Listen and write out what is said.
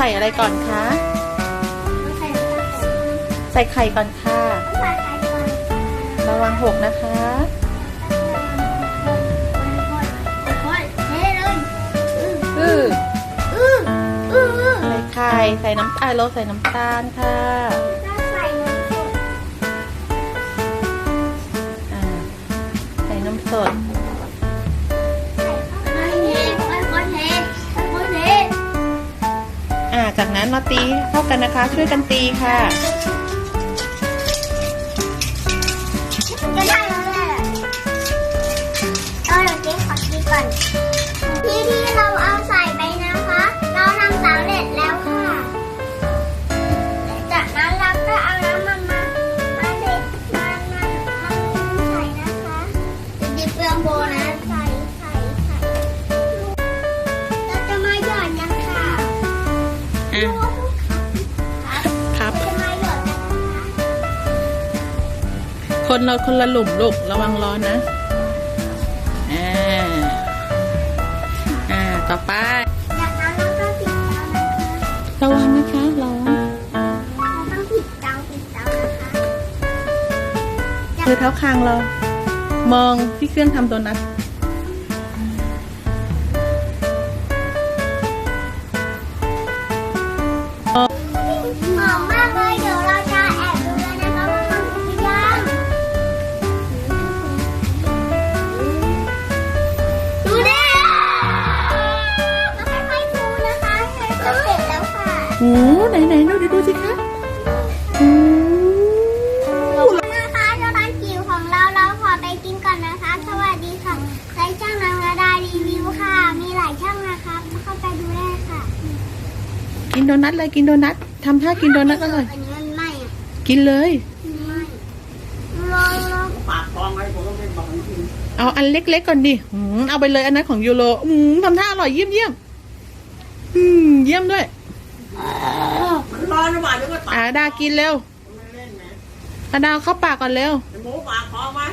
ส่อะไรก่อนคะ ใส่ไข่ก่อนค่ะใส่ไข่ก่อนระวังหกนะคะเทเลยอืออืออืออือใส่ไข่ ใส่น้ำตาลโรสใส่น้ำตาลค่ะแล้วใส่น้ำสด จากนั้นมาตีเข้ากันนะคะ ช่วยกันตีค่ะจะได้ ครับจะมาหยอดกันนะคะคนเราคนละหลุมลูกระวังร้อนนะ อ่า อ่า ต่อไปจากนั้นเราก็ปิดเตานะคะระวังนะคะร้อนเราต้องปิดเตาปิดเตานะคะคือเท้าคางเรา มองที่เครื่องทำโดนัท หอมมากเลยเดี๋ยวเราจะแอบดูเลยนะคะว่ามันสุกหรือยังดูดิเราค่อยๆดูนะคะจะเสร็จแล้วค่ะ โอ้ไหนไหนดูดิดูสิคะ กินโดนัทเลยกินโดนัททำท่ากินโดนัทอร่อยอันนี้มันไหม้อะกินเลย มันไหม้ลองลองปากฟองไว้ผมต้องเป็นบอกจริงเอาอันเล็กๆก่อนดิอืมเอาไปเลยอันนั้นของยูโรอืมทำท่าอร่อยเยี่ยมเยี่ยมอืมเยี่ยมด้วยมันร้อนหรือเปล่าเดี๋ยวก็ตาอาดากินเร็วไม่เล่นนะอาดาเข้าปากก่อนเร็ว หมูปากฟองไว้